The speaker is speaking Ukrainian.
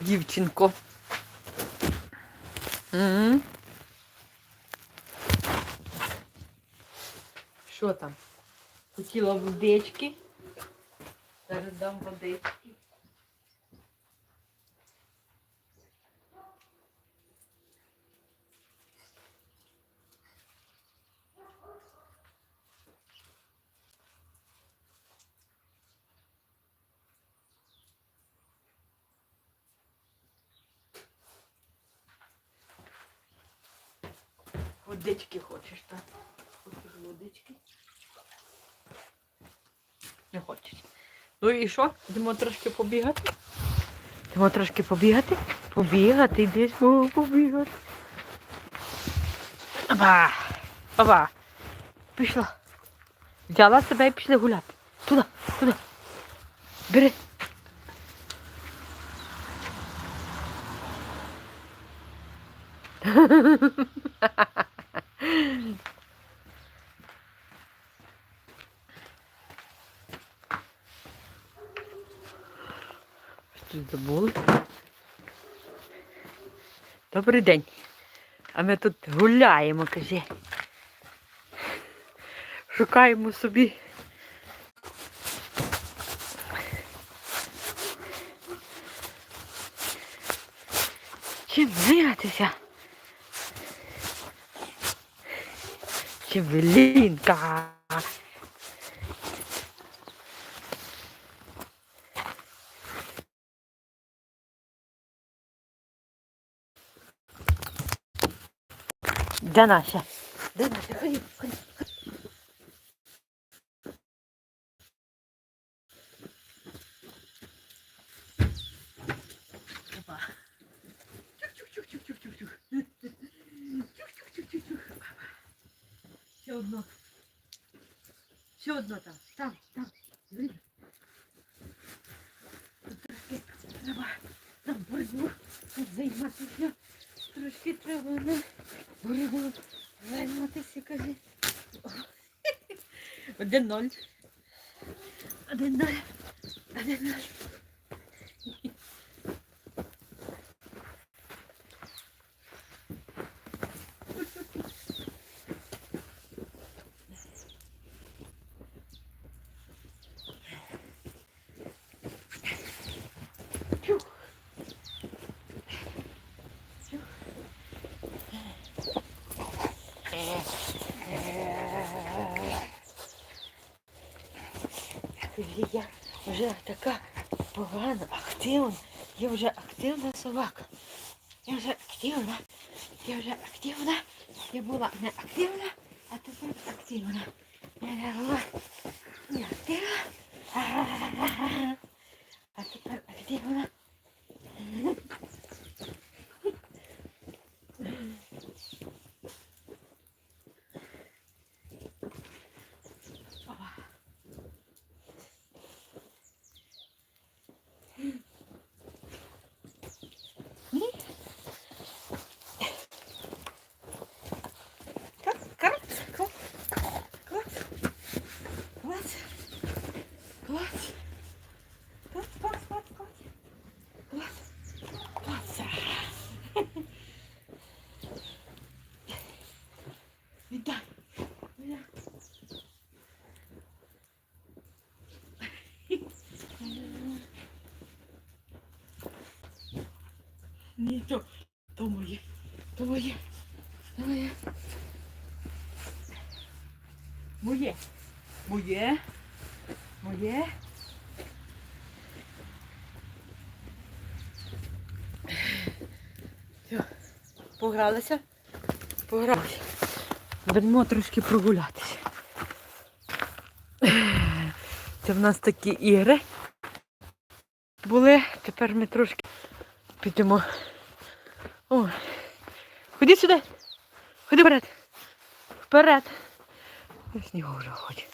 дівчинко. М. Що там? Хотіла водички. Зараз дам водички. Водички хочеш, так? Хочеш водички? Не хочеш. Ну і що? Йдемо трошки побігати? Йдемо трошки побігати? Побігати, йдеш, побігати. Опа! Опа! Пішла. Взяла себе і пішли гуляти. Туди, туди. Бери. Що забули? Добрий день. А ми тут гуляємо, каже. Шукаємо собі. Чим зайнятися? Шевелінка. да, наша? Де наша? Ходи, ходи. Одно. Ще одно там. Там, там. Блін. Трошки треба на боротьбу займатися. Трошки треба на боротьбу займатися, каже. Один ноль. Один ноль. Один ноль. Я вже така погана, активна. Я вже активна собака. Я вже активна. Я вже активна. Я була не активна, а тепер активна. Я була не активна. А тепер активна. То, то моє, то моє, то моє. Моє, моє, моє. Все, погралися? Погралися. Будемо трошки прогулятися. Це в нас такі ігри були. Тепер ми трошки підемо. О, ходи сюди. Ходи вперед. Вперед. Снігу вже ходить.